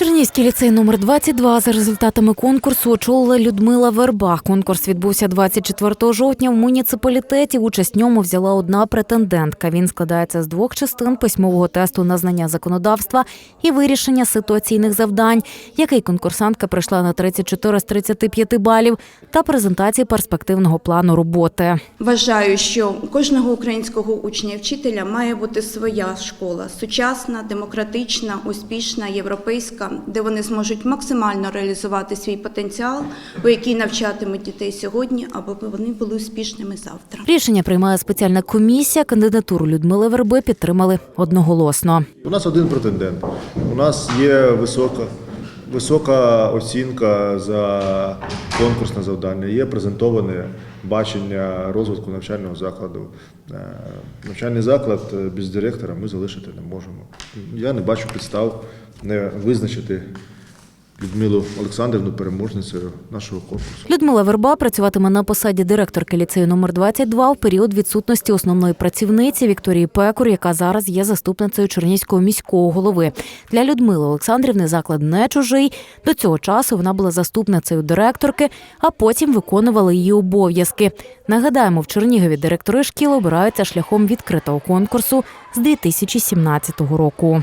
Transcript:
Чернігівський ліцей номер 22 за результатами конкурсу очолила Людмила Верба. Конкурс відбувся 24 жовтня в муніципалітеті. Участь в ньому взяла одна претендентка. Він складається з двох частин письмового тесту на знання законодавства і вирішення ситуаційних завдань, який конкурсантка прийшла на 34 з 35 балів, та презентації перспективного плану роботи. Вважаю, що кожного українського учня і вчителя має бути своя школа сучасна, демократична, успішна, європейська, де вони зможуть максимально реалізувати свій потенціал, у який навчатимуть дітей сьогодні, аби вони були успішними завтра. Рішення приймає спеціальна комісія. Кандидатуру Людмили Верби підтримали одноголосно. У нас один претендент. У нас є висока, висока оцінка за конкурсне завдання. Є презентоване бачення розвитку навчального закладу. Е, Навчальний заклад е, без директора ми залишити не можемо. Я не бачу підстав не визначити Людмилу Олександрівну переможницею нашого конкурсу. Людмила Верба працюватиме на посаді директорки ліцею номер 22 в період відсутності основної працівниці Вікторії Пекур, яка зараз є заступницею Чернігівського міського голови. Для Людмили Олександрівни заклад не чужий. До цього часу вона була заступницею директорки, а потім виконувала її обов'язки. Нагадаємо, в Чернігові директори шкіл обираються шляхом відкритого конкурсу з 2017 року.